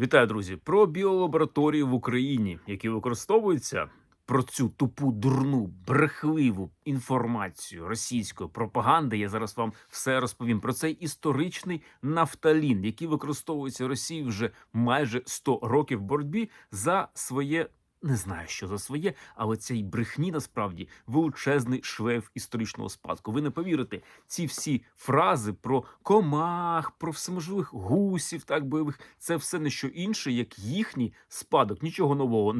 Вітаю, друзі! Про біолабораторії в Україні, які використовуються про цю тупу, дурну, брехливу інформацію російської пропаганди. Я зараз вам все розповім про цей історичний нафталін, який використовується Росією вже майже 100 років в боротьбі за своє. Не знаю, що за своє, але цей брехні насправді величезний швейф історичного спадку. Ви не повірите, ці всі фрази про комах, про всеможливих гусів, так бойових, це все не що інше, як їхній спадок. Нічого нового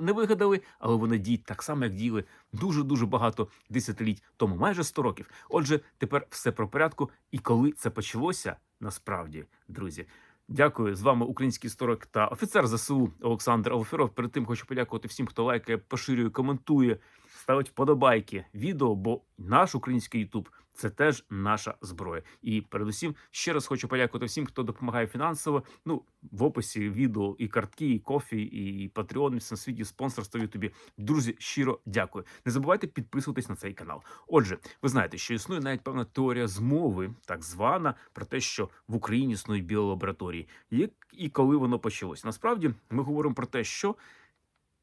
не вигадали, але вони діють так само, як діяли дуже дуже багато десятиліть тому, майже 100 років. Отже, тепер все про порядку. І коли це почалося, насправді, друзі. Дякую з вами, український історик та офіцер ЗСУ Олександр Алферов. Перед тим хочу подякувати всім, хто лайкає, поширює, коментує, ставить вподобайки відео, бо наш український Ютуб це теж наша зброя. І передусім ще раз хочу подякувати всім, хто допомагає фінансово. Ну в описі відео і картки, і кофі, і Patreon, і світі спонсорство Ютубі. Друзі, щиро дякую. Не забувайте підписуватись на цей канал. Отже, ви знаєте, що існує навіть певна теорія змови, так звана, про те, що в Україні існують біолабораторії. Як і коли воно почалось. Насправді ми говоримо про те, що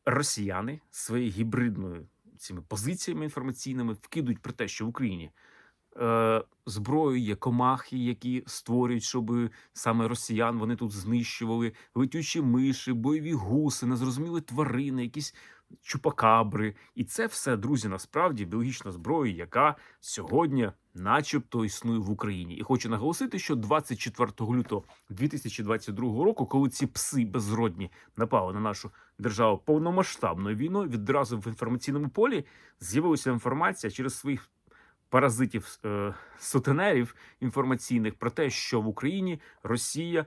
росіяни своєю гібридною цими позиціями інформаційними вкидують про те, що в Україні е, зброєю є комахи, які створюють, щоб саме росіян вони тут знищували летючі миші, бойові гуси, незрозумілі тварини, якісь чупакабри. І це все, друзі, насправді біологічна зброя, яка сьогодні, начебто, існує в Україні. І хочу наголосити, що 24 лютого 2022 року, коли ці пси безродні напали на нашу державу повномасштабною війною, відразу в інформаційному полі з'явилася інформація через своїх паразитів е, сутенерів інформаційних про те, що в Україні Росія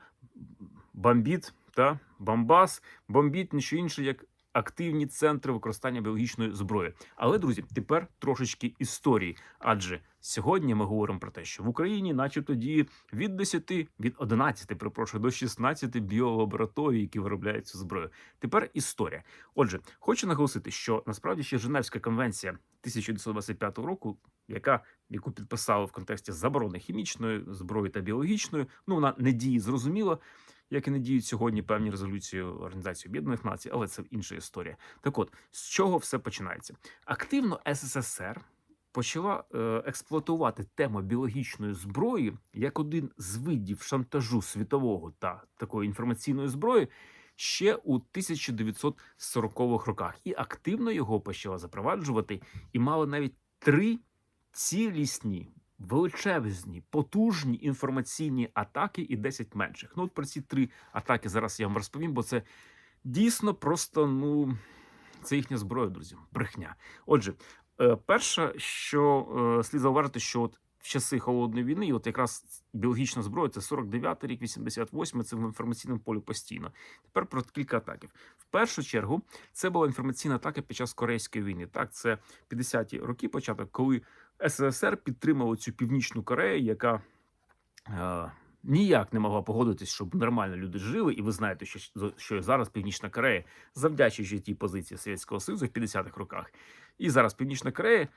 бомбіт та Бомбас бомбіт ніщо інше як активні центри використання біологічної зброї. Але друзі, тепер трошечки історії. Адже сьогодні ми говоримо про те, що в Україні, начебто, діє від 10, від 11, перепрошую, до 16 біолабораторій, які виробляють цю зброю. Тепер історія. Отже, хочу наголосити, що насправді ще Женевська конвенція 1925 року, яка яку підписали в контексті заборони хімічної зброї та біологічної, ну вона не діє зрозуміло, як і не діють сьогодні певні резолюції Організації Об'єднаних Націй, але це інша історія. Так от з чого все починається? Активно СССР почала е, експлуатувати тему біологічної зброї як один з видів шантажу світового та такої інформаційної зброї. Ще у 1940-х роках і активно його почала запроваджувати, і мала навіть три цілісні, величезні, потужні інформаційні атаки і 10 менших. Ну, от про ці три атаки зараз я вам розповім, бо це дійсно просто ну це їхня зброя, друзі. Брехня. Отже, е, перше, що е, слід зауважити, що от в часи холодної війни, і от якраз біологічна зброя, це 49-й рік, 88-й, це в інформаційному полі постійно. Тепер про кілька атаків. В першу чергу це була інформаційна атака під час Корейської війни. Так, це 50-ті роки, початок, коли СРСР підтримав цю північну Корею, яка е, ніяк не могла погодитись, щоб нормально люди жили. І ви знаєте, що, що зараз Північна Корея, завдячуючи тій позиції Совєтського Союзу в 50-х роках, і зараз Північна Корея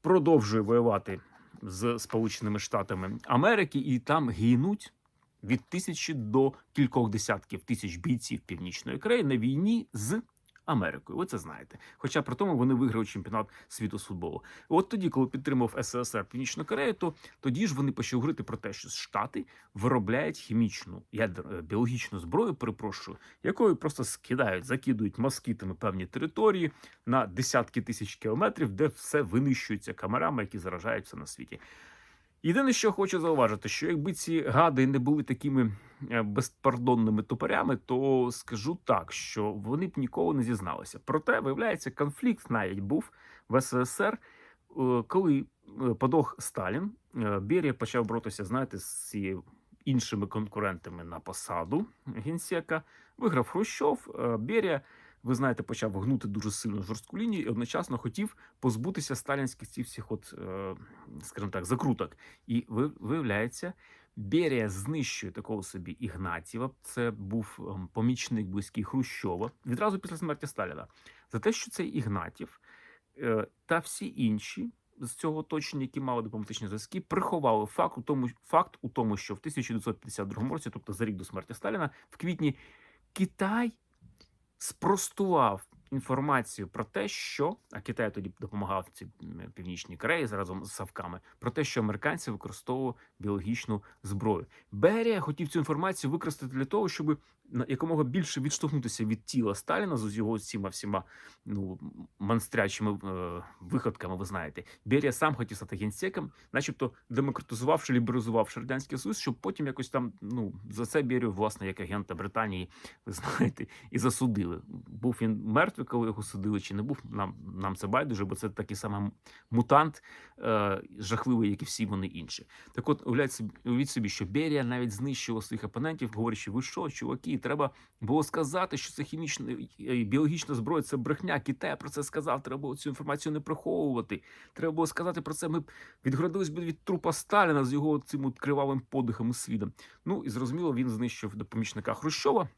продовжує воювати з Сполученими Штатами Америки, і там гинуть від тисячі до кількох десятків тисяч бійців Північної Кореї на війні з Америкою. Ви це знаєте. Хоча при тому вони виграли чемпіонат світу з футболу. От тоді, коли підтримав СРСР Північну Корею, то тоді ж вони почали говорити про те, що Штати виробляють хімічну ядер е, біологічну зброю, перепрошую, якою просто скидають, закидують москітами певні території на десятки тисяч кілометрів, де все винищується камерами, які заражаються на світі. Єдине, що хочу зауважити, що якби ці гади не були такими е, безпардонними тупорями, то скажу так, що вони б ніколи не зізналися. Проте, виявляється, конфлікт навіть був в СССР, е, коли е, подох Сталін, Берія почав боротися, знаєте, з цією іншими конкурентами на посаду генсека. Виграв Хрущов, Берія. Ви знаєте, почав гнути дуже сильно жорстку лінію і одночасно хотів позбутися сталінських цих всіх, от, е, скажімо так, закруток. І ви- виявляється, Берія знищує такого собі Ігнатіва. Це був ем, помічник близький Хрущова відразу після смерті Сталіна. За те, що цей Ігнатів е, та всі інші з цього оточення, які мали дипломатичні зв'язки, приховали факт у тому, факт у тому, що в 1952 році, тобто за рік до смерті Сталіна, в квітні Китай спростував інформацію про те, що а Китай тоді допомагав ці північні Кореї разом з Савками, про те, що американці використовували біологічну зброю. Берія хотів цю інформацію використати для того, щоб якомога більше відштовхнутися від тіла Сталіна з його цими всіма ну монстрячими е, виходками. Ви знаєте, Берія сам хотів стати генсеком, начебто демократизувавши, лібералізувавши радянський союз, щоб потім якось там ну за це Берію, власне, як агента Британії, ви знаєте, і засудили. Був він мертвий, коли його судили, чи не був нам нам це байдуже, бо це такий самий мутант, е, жахливий, як і всі вони інші. Так от уявіть собі, що Берія навіть знищував своїх опонентів, говорячи, ви що, чуваки, треба було сказати, що це хімічна і біологічна зброя, це брехня. Китай про це сказав. Треба було цю інформацію не приховувати. Треба було сказати про це. Ми відгородились би від трупа Сталіна з його цим кривавим подихом і свідом. Ну і зрозуміло, він знищив до помічника Хрущова.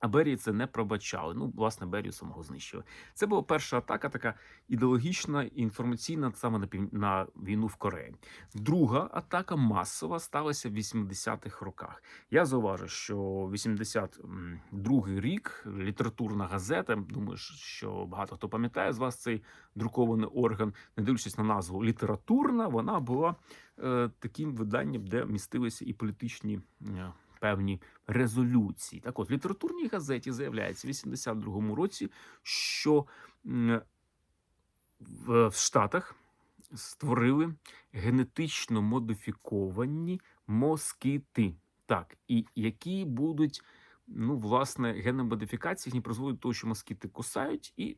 А Берії це не пробачали. Ну, власне, Берію самого знищили. Це була перша атака, така ідеологічна інформаційна саме на пів... на війну в Кореї. Друга атака масова сталася в 80-х роках. Я зауважу, що 82-й рік літературна газета. Думаю, що багато хто пам'ятає з вас цей друкований орган, не дивлячись на назву літературна, вона була е, таким виданням, де містилися і політичні. Е, Певні резолюції. Так от, в літературній газеті заявляється в 82-му році, що в, Штатах створили генетично модифіковані москити. Так, і які будуть, ну, власне, геномодифікації, які призводять до того, що москіти кусають, і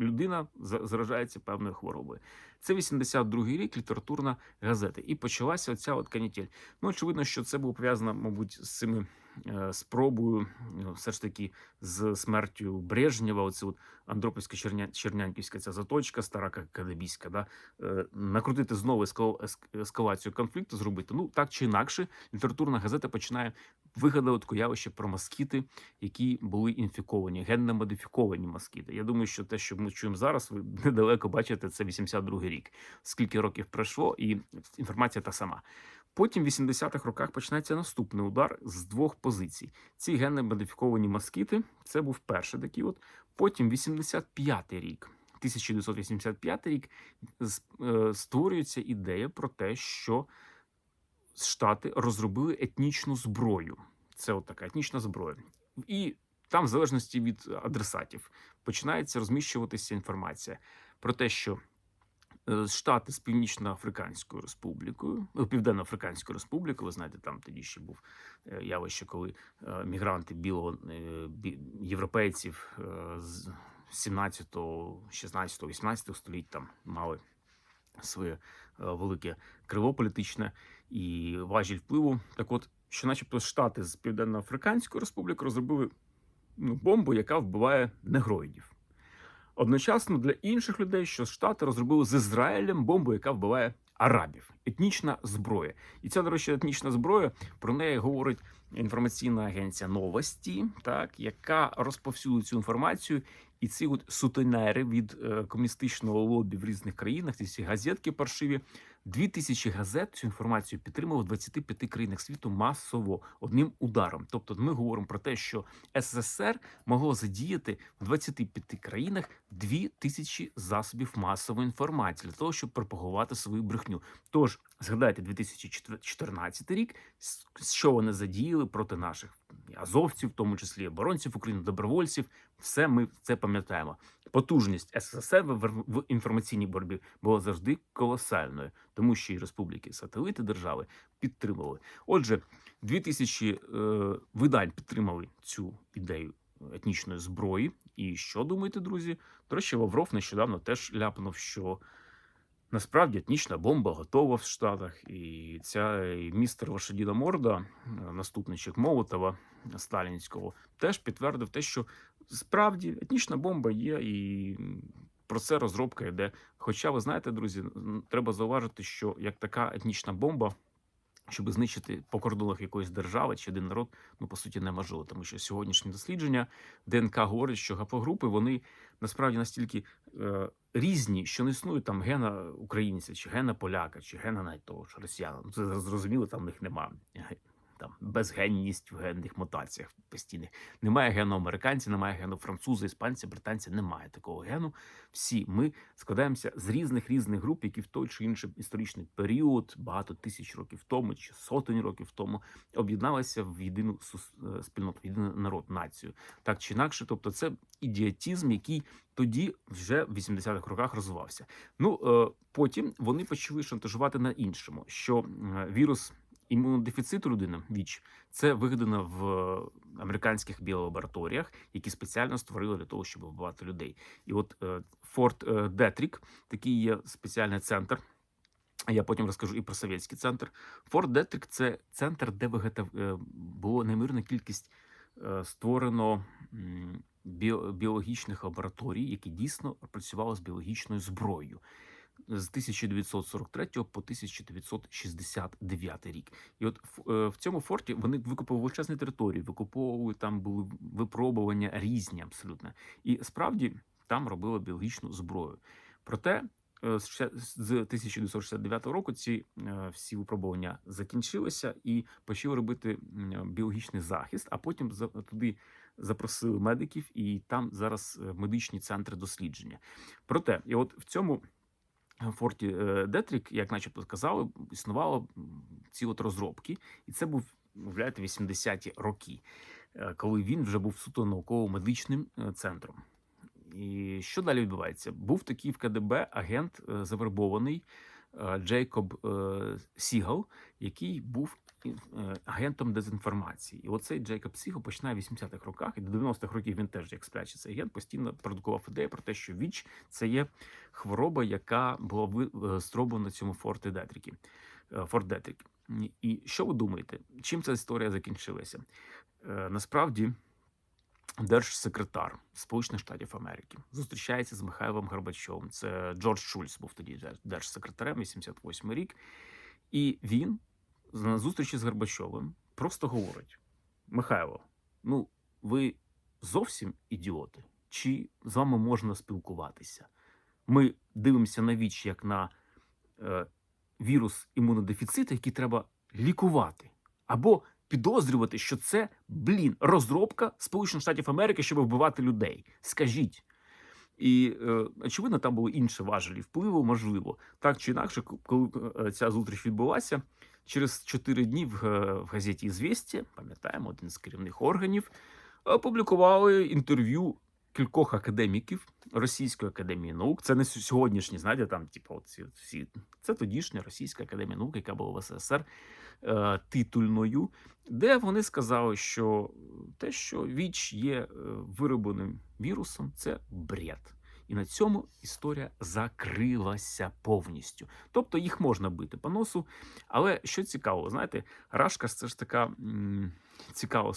людина за- заражається певною хворобою. Це 82-й рік, літературна газета. І почалася оця от канітель. Ну, очевидно, що це було пов'язано, мабуть, з цими е, спробою, ну, все ж таки, з смертю Брежнєва, оце от Андропівська Черня, Чернянківська ця заточка, стара Кадебійська, да, е, накрутити знову ескалацію конфлікту, зробити. Ну, так чи інакше, літературна газета починає вигадувати таке явище про москіти, які були інфіковані, генно модифіковані москіти. Я думаю, що те, що ми чуємо зараз, ви недалеко бачите, це 82-й рік. Скільки років пройшло, і інформація та сама. Потім в 80-х роках починається наступний удар з двох позицій. Ці генно модифіковані москіти це був перший такий. От потім 85-й рік. 1985 рік е, створюється ідея про те, що Штати розробили етнічну зброю. Це от така етнічна зброя. І там, в залежності від адресатів, починається розміщуватися інформація про те, що е, Штати з Північно-Африканською Республікою, е, Південно-Африканською Республікою, ви знаєте, там тоді ще був е, явище, коли е, мігранти білого е, європейців е, з 17, 16, 18 століть там мали своє е, велике крило політичне і важіль впливу. Так от, що, начебто, Штати з Південно-Африканської Республіки розробили ну, бомбу, яка вбиває негроїдів. Одночасно для інших людей, що Штати розробили з Ізраїлем бомбу, яка вбиває арабів. Етнічна зброя. І ця, до речі, етнічна зброя про неї говорить інформаційна агенція новості, так яка розповсюдує цю інформацію. І ці от сутенери від е, комуністичного лобі в різних країнах, ці всі газетки паршиві, дві тисячі газет цю інформацію підтримував в 25 країнах світу масово одним ударом. Тобто, ми говоримо про те, що СССР могло задіяти в 25 країнах дві тисячі засобів масової інформації для того, щоб пропагувати свою брехню. Тож згадайте 2014 рік, що вони задіяли проти наших азовців, в тому числі оборонців України, добровольців. Все ми це пам'ятаємо. Потужність СССР в інформаційній боротьбі була завжди колосальною, тому що і республіки, сателити держави підтримували. Отже, 2000 е, видань підтримали цю ідею етнічної зброї. І що думаєте, друзі? До речі, Лавров нещодавно теж ляпнув, що насправді етнічна бомба готова в Штатах, і ця і містер Вашадіна Морда, е, наступничок Молотова Сталінського, теж підтвердив те, що справді етнічна бомба є, і про це розробка йде. Хоча, ви знаєте, друзі, треба зауважити, що як така етнічна бомба. Щоб знищити по кордонах якоїсь держави чи один народ, ну по суті неможливо, тому що сьогоднішні дослідження ДНК говорять, що гапогрупи вони насправді настільки е, різні, що не існує там гена українця, чи гена поляка, чи гена навіть того ж росіяна. Ну це зрозуміло, там в них нема там безгенність в генних мутаціях постійних. Немає гену американця, немає гену француза, іспанця, британця. Немає такого гену. Всі ми складаємося з різних різних груп, які в той чи інший історичний період, багато тисяч років тому чи сотень років тому, об'єдналися в єдину е, спільноту, в єдиний народ, націю. Так чи інакше, тобто, це ідіотізм, який тоді вже в 80-х роках розвивався. Ну е, потім вони почали шантажувати на іншому, що е, вірус імунодефіциту людини ВІЧ це вигадано в е, американських біолабораторіях, які спеціально створили для того, щоб вбивати людей. І от е, Форт е, Детрік, такий є спеціальний центр. Я потім розкажу і про совєтський центр. Форт Детрік це центр, де вегетав... е, було неймовірна кількість створено біологічних лабораторій, які дійсно працювали з біологічною зброєю з 1943 по 1969 рік. І от в, е, в цьому форті вони викупили величезні території, викуповували там були випробування різні абсолютно. І справді там робили біологічну зброю. Проте е, з ще- з 1969 року ці е, всі випробування закінчилися і почали робити біологічний захист, а потім туди запросили медиків, і там зараз медичні центри дослідження. Проте, і от в цьому форті е, Детрік, як начебто сказали, існувало ці от розробки, і це був, мовляєте, 80-ті роки, е, коли він вже був суто науково-медичним е, центром. І що далі відбувається? Був такий в КДБ агент завербований Джейкоб Сігал, який був агентом дезінформації. І оцей Джейкоб Сігал починає в 80-х роках, і до 90-х років він теж як цей агент постійно продукував ідею про те, що ВІЧ це є хвороба, яка була е, зроблена цьому форті Детрікі. е, Форт Детрік. І що ви думаєте, чим ця історія закінчилася? Е, Насправді, держсекретар Сполучених Штатів Америки зустрічається з Михайлом Горбачовим. Це Джордж Шульц був тоді дер- держсекретарем, 88 рік. І він на зустрічі з Горбачовим просто говорить: Михайло, ну ви зовсім ідіоти, чи з вами можна спілкуватися? Ми дивимося на віч як на е, вірус імунодефіциту, який треба лікувати, або підозрювати, що це блін розробка Сполучених Штатів Америки, щоб вбивати людей. Скажіть. І е, очевидно, там були інші важелі впливу, можливо, так чи інакше, коли е, ця зустріч відбулася, через чотири дні в, е, газеті «Ізвєстія», пам'ятаємо, один з керівних органів, опублікували інтерв'ю кількох академіків Російської академії наук. Це не сьогоднішні, знаєте, там, типу, ці всі. Це тодішня Російська академія наук, яка була в СССР е, титульною, де вони сказали, що те, що ВІЧ є е, виробленим вірусом, це бред. І на цьому історія закрилася повністю. Тобто їх можна бити по носу. Але що цікаво, знаєте, рашка це ж така м, цікава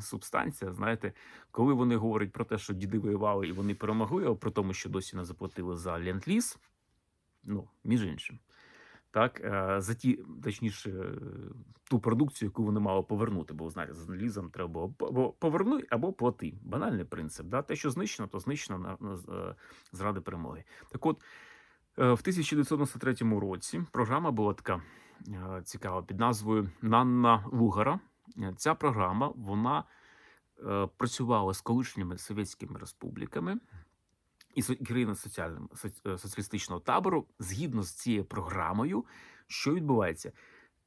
субстанція. Знаєте, коли вони говорять про те, що діди воювали і вони перемогли, а про тому, що досі не заплатили за ленд-ліз, ну, між іншим. Так, е, за ті, точніше, ту продукцію, яку вони мали повернути, бо знаєте, з лізом треба було або повернуй, або плати. Банальний принцип. Да? Те, що знищено, то знищено на, на з- е, зради перемоги. Так от, е, в 1993 році програма була така цікава під назвою Нанна Лугара. Ця програма вона працювала з колишніми совєтськими республіками і країна е, соціалістичного табору згідно з цією програмою, що відбувається?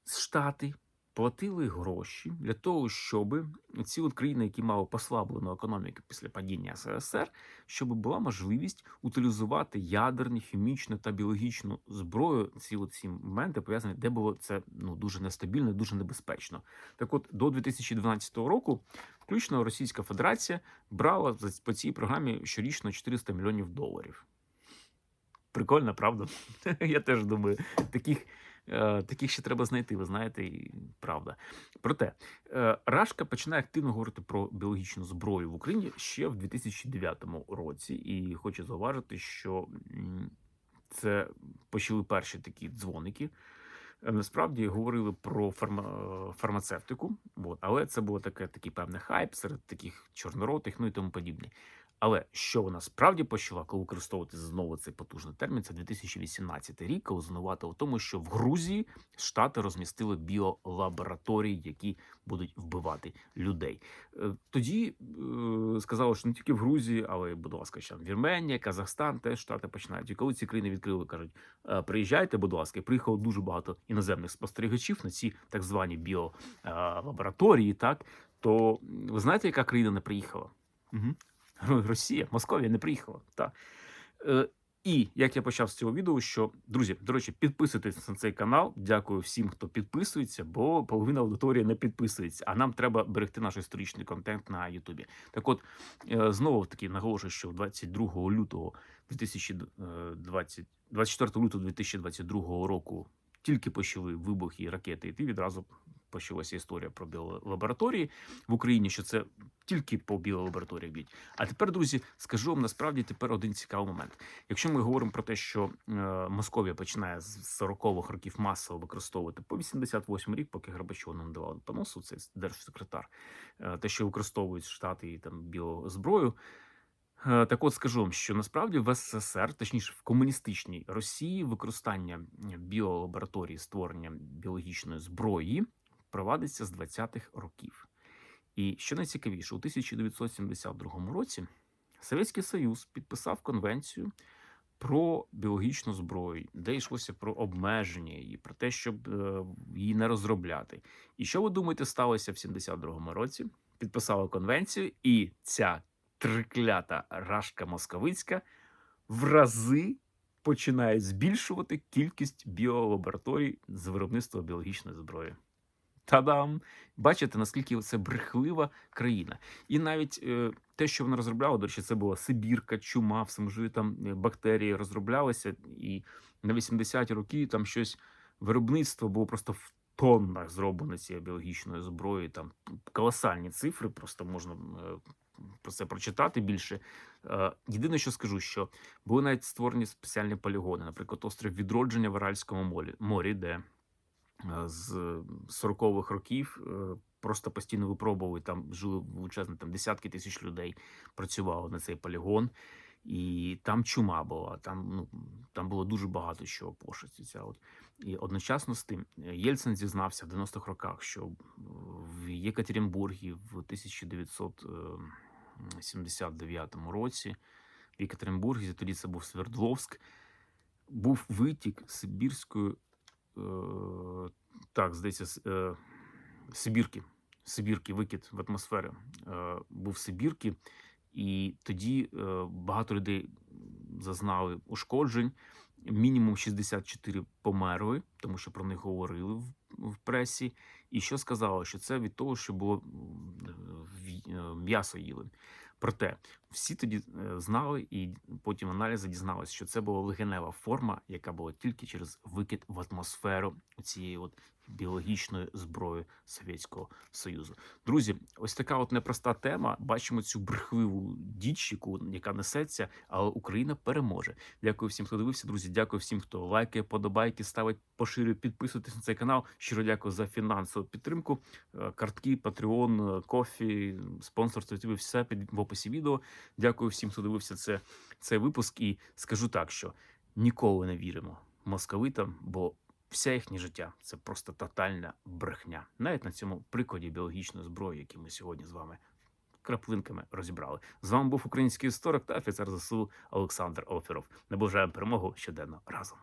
Штати платили гроші для того, щоб ці от країни, які мали послаблену економіку після падіння СРСР, щоб була можливість утилізувати ядерні, хімічну та біологічну зброю. Ці от моменти пов'язані, де було це ну дуже нестабільно, дуже небезпечно. Так, от до 2012 року, включно Російська Федерація брала по цій програмі щорічно 400 мільйонів доларів. Прикольно, правда? Я теж думаю, таких, таких ще треба знайти, ви знаєте, і правда. Проте е, Рашка починає активно говорити про біологічну зброю в Україні ще в 2009 році. І хочу зауважити, що це почали перші такі дзвоники. Е, Насправді говорили про фарма... е, фармацевтику, от, але це було таке, такий певний хайп серед таких чорноротих, ну і тому подібне. Але що вона справді почала, коли використовувати знову цей потужний термін, це 2018 рік, коли звинуватили в тому, що в Грузії штати розмістили біолабораторії, які будуть вбивати людей. Е, Тоді е, сказали, що не тільки в Грузії, але будь ласка, ще Вірменія, Казахстан, теж штати починають. І коли ці країни відкрили, кажуть, «Е, приїжджайте, будь ласка, приїхало дуже багато іноземних спостерігачів на ці так звані біолабораторії, так то ви знаєте, яка країна не приїхала? Угу. Росія, Московія не приїхала. Так. Е, і як я почав з цього відео, що друзі, до речі, підписуйтесь на цей канал. Дякую всім, хто підписується, бо половина аудиторії не підписується. А нам треба берегти наш історичний контент на Ютубі. Так, от е, знову таки наголошую, що 22 лютого 2020, 24 лютого 2022 року тільки почали вибухи ракети йти. Відразу почалася історія про біолабораторії в Україні, що це тільки по біолабораторіях б'ють. А тепер, друзі, скажу вам насправді тепер один цікавий момент. Якщо ми говоримо про те, що е, Московія починає з 40-х років масово використовувати по 88 рік, поки Горбачов не надавав поносу, це держсекретар, е, те, що використовують штати і там біозброю. Е, Так от скажу вам, що насправді в СССР, точніше в комуністичній Росії, використання біолабораторії створення біологічної зброї провадиться з 20-х років. І що найцікавіше, у 1972 році Совєтський Союз підписав конвенцію про біологічну зброю, де йшлося про обмеження її, про те, щоб е, її не розробляти. І що ви думаєте, сталося в 72-му році? Підписали конвенцію, і ця триклята рашка московицька в рази починає збільшувати кількість біолабораторій з виробництва біологічної зброї. Та-дам! Бачите, наскільки це брехлива країна. І навіть е, те, що вона розробляла, до речі, це була Сибірка, чума, всеможливі там е, бактерії розроблялися, і на 80-ті роки там щось виробництво було просто в тоннах зроблено цієї біологічної зброї. Там колосальні цифри, просто можна е, про це прочитати більше. Е, Єдине, що скажу, що були навіть створені спеціальні полігони, наприклад, острів відродження в Аральському морі, де з 40-х років е, просто постійно випробували. Там жили величезні там десятки тисяч людей працювали на цей полігон. І там чума була, там ну там було дуже багато чого пошеститься. От і одночасно з тим е, Єльцин зізнався в 90-х роках, що в Єкатеринбургі в 1979 році в Єкатеринбурзі, тоді це був Свердловськ, був витік Сибірської, е, так, здається, е, Сибірки. Сибірки, викид в атмосферу е, був Сибірки, і тоді е, багато людей зазнали ушкоджень. Мінімум 64 померли, тому що про них говорили в, в пресі. І що сказали, що це від того, що було в- е, м'ясо їли. Проте всі тоді е, знали, і потім аналізи дізналися, що це була легенева форма, яка була тільки через викид в атмосферу цієї от біологічної зброї Совєтського Союзу. Друзі, ось така от непроста тема. Бачимо цю брехливу діч, яку яка несеться, але Україна переможе. Дякую всім, хто дивився. Друзі, дякую всім, хто лайки, подобайки ставить, поширює, підписуйтесь на цей канал. Щиро дякую за фінансову підтримку. Е, Картки, Patreon, Кофі, спонсорство YouTube, все під в описі відео. Дякую всім, хто дивився це, цей випуск. І скажу так, що ніколи не віримо московитам, бо вся їхнє життя це просто тотальна брехня. Навіть на цьому прикладі біологічної зброї, який ми сьогодні з вами краплинками розібрали. З вами був український історик та офіцер ЗСУ Олександр Офіров. Наближаємо перемогу щоденно разом.